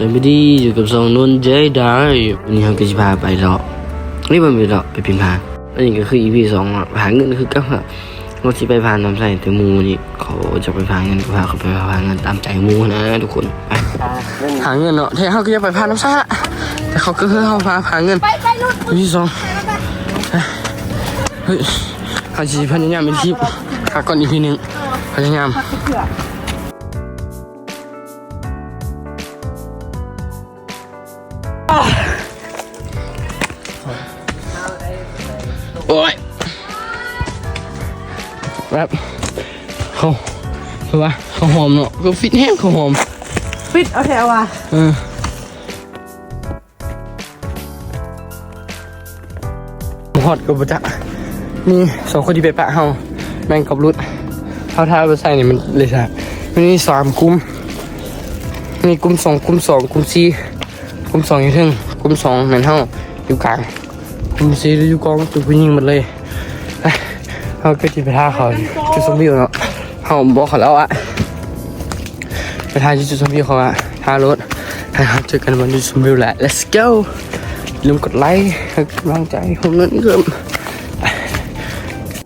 สวัสดีอยู่กับสองนนท์เจได้วันนี้เราก็จะพาไปเลาะนี่มันไปเลาะไปพิมพาอันนี้ก็คือ EP สองอะหาเงินคือก็แบบเราที่ไปพาน้ำใส่แต่หมูนี่เขาจะไปพาเงินก็พาเขาไปพาเงินตามใจหมูนะทุกคนไปหาเงินเนาะแท้เขาก็จะไปพาน้ำใส่ละแต่เขาก็คือเขาพาพาเงินไปไปนู่น EP สองเฮ้ยเขาจะพยายามเป็นทิปขาก่อน EP หนึ่งพยายาม แบบเขาคือว่าเขาหอมเนาะก็ฟิตแห้งเขาหอมปิดเอาแถวอะเออฮอดกับประจักนี่สองคนที่ไปปะเฮาแม่งกับรุดเท่าท่าไปใส่นี่มันเลยจ้ะมันมีสามกลุ่มมีกลุ่มสองกลุ่มสองกลุ่มสี่กลุ่มสองอยู่ถึงกลุ่มสองนั่นเฮาอยู่กลางกลุ่มสี่อยู่กองจุดผู้หญิงหมดเลยไป เฮาก็จะไปท่าเขาจุดสมบิวเนาะเฮาบอกเขาแล้วอะไปทานจุดชมวิวเขาอะทารถนะครับเจอกันวันจุดชมวิวแหละ let's go อย่าลืมกดไลค์ให้กำลังใจผมนั้นเพิ่ม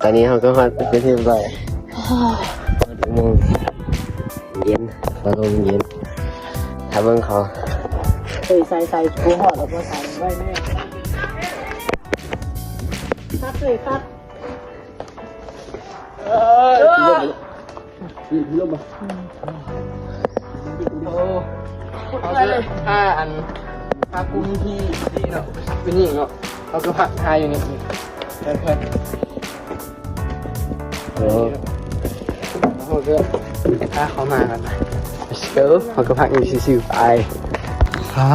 ตอนนี้เขาก็มาไปเที่ยวไปโมงเย็นฟ้าลมเย็นถ้าเบิ่งเขาใส่ใส่ใส่กูหอดแล้วก็ใส่ไว้แม่ซัดเลยซัดี่ลมมาโอ้เขาจะถ้าอันถ้ากุ้งที่ที่เนาะเป็นนี่เนาะเขาก็พักทายอยู่นี่เพื่อนๆเขาก็ถ้าเขามากันนะ let's go เขาก็พักอยู่ชิวๆไปอ่า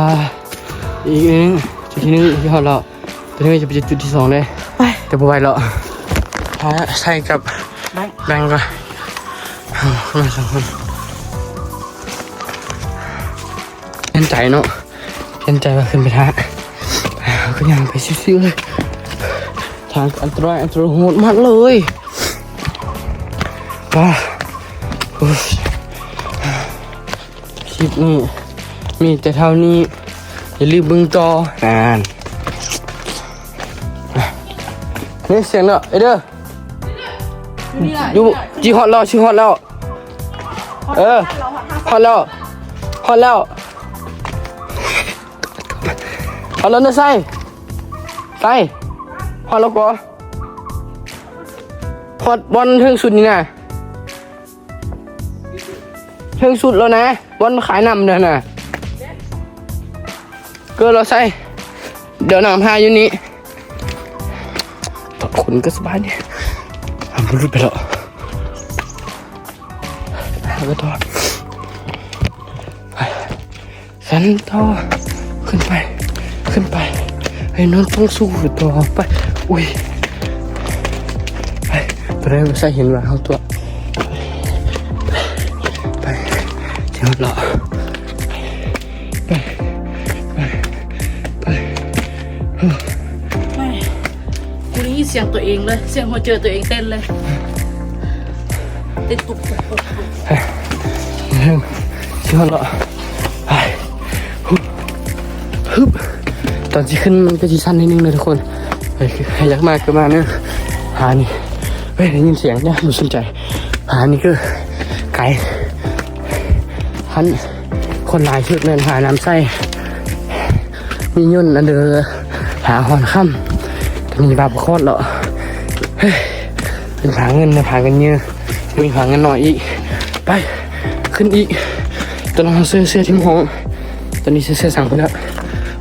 อีกนึงจุดที่นึงที่เขาเราตัวนี้จะเป็นจุดที่สองเลย แต่บ่ไหวแล้วพาใส่กับแบงก์ก็มาสอน เพียนใจเนาะเพียนใจว่าขึ้นไปท้าเขาก็ยังไปชิวๆเลยทางอันตรายอันตรายโหดมากเลยว้าโอ้ยคลิปนี้มีแต่เท่านี้อย่าลืมเบึงต่อนานนี่เสียงเนาะเอเด้ออยู่จีฮอตแล้วชื่อฮอตแล้ว เออฮอแล้วฮอแล้วฮอแล้วนะไส้ไส้ฮอแล้วก็ฮอตบอลเทิงสุดนี่นะเชิงสุดแล้วนะวันขายนำเด้อนะกินเราใส่ เดี๋ยวนำพาอยู่นี่ตอดขนก็สบายดีทำรุดไปแล้ว หาก็ต่อไปสันต่อขึ้นไป ขึ้นไป ไอ้นนท์ต้องสู้ต่อไป อุ้ย ไปตัวแรกใส่เห็นว่าเขาตัว ไปเดี๋ยวรอไป ไป ไปไม่กูได้ยินเสียงตัวเองเลย เสียงหัวเจอตัวเองเต้นเลย ต้นตุกตุกตุกตุกเดี๋ยวเดี๋ยวรอไปฮึบฮึบตอนที่ขึ้นมันก็จะสั้นนิดนึงเลยทุกคนไปใครอยากมากก็มาเนอะหานี่เฮ้ยได้ยินเสียงเนี่ยรู้สนใจ หานี่ก็ไก่หันคนหลายชุดเลยหาน้ำใส่มียุ่นอันเดอหาหอนค่ำมีบาปโคตรเหรอเฮ้ยเป็นผาเงินนะผาเงินเยอะ มีผาเงินหน่อยอีก ไป ขึ้นอีกตอนนั้นเสื้อเสื้อทิ้งห้องตอนนี้เสื้อเสื้อสั่งไปแล้ว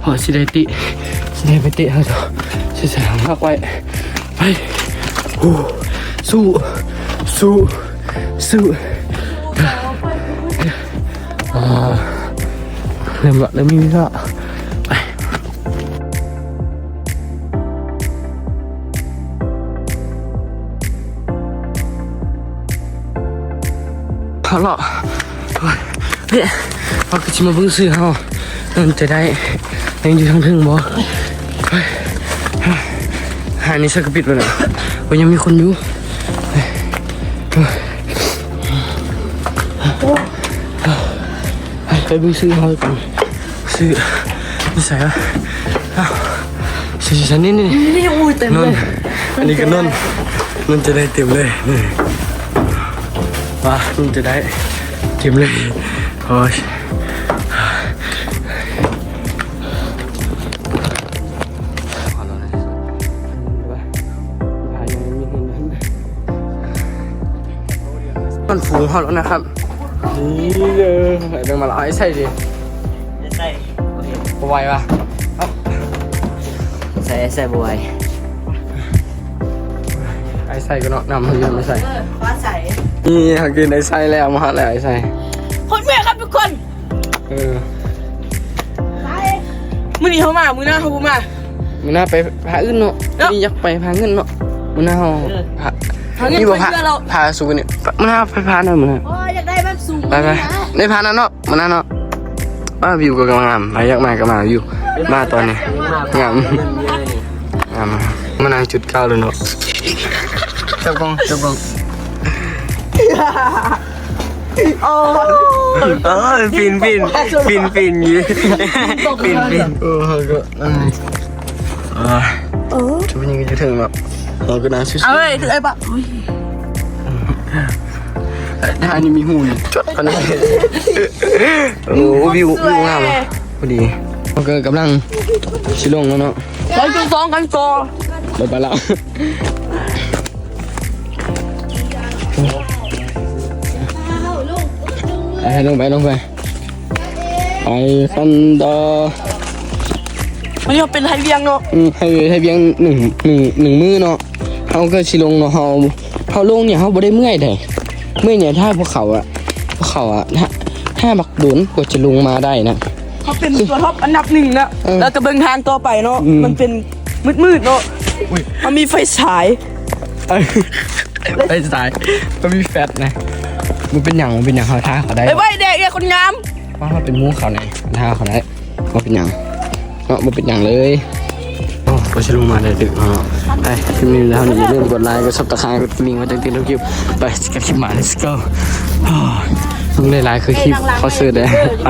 หอสิได้ติสิได้ไปตะเขาต่อเสื้อเสื้อสั่งมากไว้ไปโอ้สู้ สู้ สู้อ่าเริ่มละเริ่มมีละ เอาละเฮ้ยเอากระชิมาเบิ่งซื้อเขามันจะได้ยังอยู่ทางถึงบ่เฮ้ยหานี่สักกระปิดไปแล้วว่ายังมีคนอยู่เฮ้ยเฮ้ยเฮ้ยไปเบิ่งซื้อเขาก่อนซื้อนี่ใส่อะอ้าวใส่ชั้นนี้นี่นี่อุ้ยเต็มนเลนยอันนี้ก็นนนนจะได้เต็มเลยนี่ ว้านนจะได้เต็มเลยโอ้ยมันฝูงเขาแล้วนะครับ นี่เลยเดินมาแล้วไอ้ใส่ดิใส่ไวยปะใส่ใส่บวยไอ้ใส่ก็เนาะนำมาเยอะไม่ใส่ฟ้าใส่ นี่เขากินไอ้ใส่แล้วมาหาแล้วไอ้ใส่คนแม่ครับทุกคนเออมื้อนี้เขามา มื้อหน้าเขาบ่มามันน่าไปพาอื่นเนาะเนาะนี่อยากไปพาเงินเนาะมันน่าเอาพาหาเงินนี่บอกไปพาเพื่อเราพาสูงเนี่ยมันน่าไปพาหน่อยมันน่าโอ้ยอยากได้แบบสูงไปไปได้พานั่นเนาะมันน่าเนาะว่าวิวก็กำลังงามไปอยากมาก็มาวิวมาตอนนี้งามงามมันน่าจุดเก้าเลยเนาะจับกล้องจับกล้อง เออฟินฟินฟินฟินยี่ฟินฟินเออเขาก็นั่นไงเออจะเป็นยังไงจะถึงแบบเราก็น่าชื่อเอาเลยถือไอ้ปะอุ้ยท่านี่มีหูอยู่จดพนันโอ้วิววิวงามอะพอดีมันก็กำลังชิลงแล้วเนาะร้อยจุดสองกันโซไปไปแล้ว ไปลงไปลงไปไปคันต่อมันจะเป็นไทยเวียงเนาะอืมให้ให้เพียงหนึ่งหนึ่งหนึ่งมือเนาะเขาก็ชิลงเนาะเขาเขาลงเนี่ยเขาบ่ได้เมื่อยเลยเมื่อยเนี่ยถ้าพวกเขาอะพวกเขาอะถ้าถ้าบักโดนกว่าจะลงมาได้นะเขาเป็นตัวท็อปอันดับหนึ่งนะเออแล้วก็เบิ่งทางต่อไปเนาะอืมมันเป็นมืดๆเนาะมันมีไฟฉายเอ้ยไปสายมันมีแฟตนะ มันเป็นอย่างมันเป็นอย่างเขาท่าเขาได้ไอ้ใบแดงเนี่ยคนงามว่าเขาเป็นหมูเขาไหนท่าเขาได้ว่าเป็นอย่างเนาะมันเป็นอย่างเลยโอ้ก็ชิลงมาได้ดึกเนาะไปคลิปนี้แล้วนี่อย่าลืมกดไลค์กดซับสไครต์กดกระดิ่งมาตั้งแต่ทุกคลิปไปสกิปมา let's go มึงได้ไลค์คือคลิปเขาซื้อได้ไป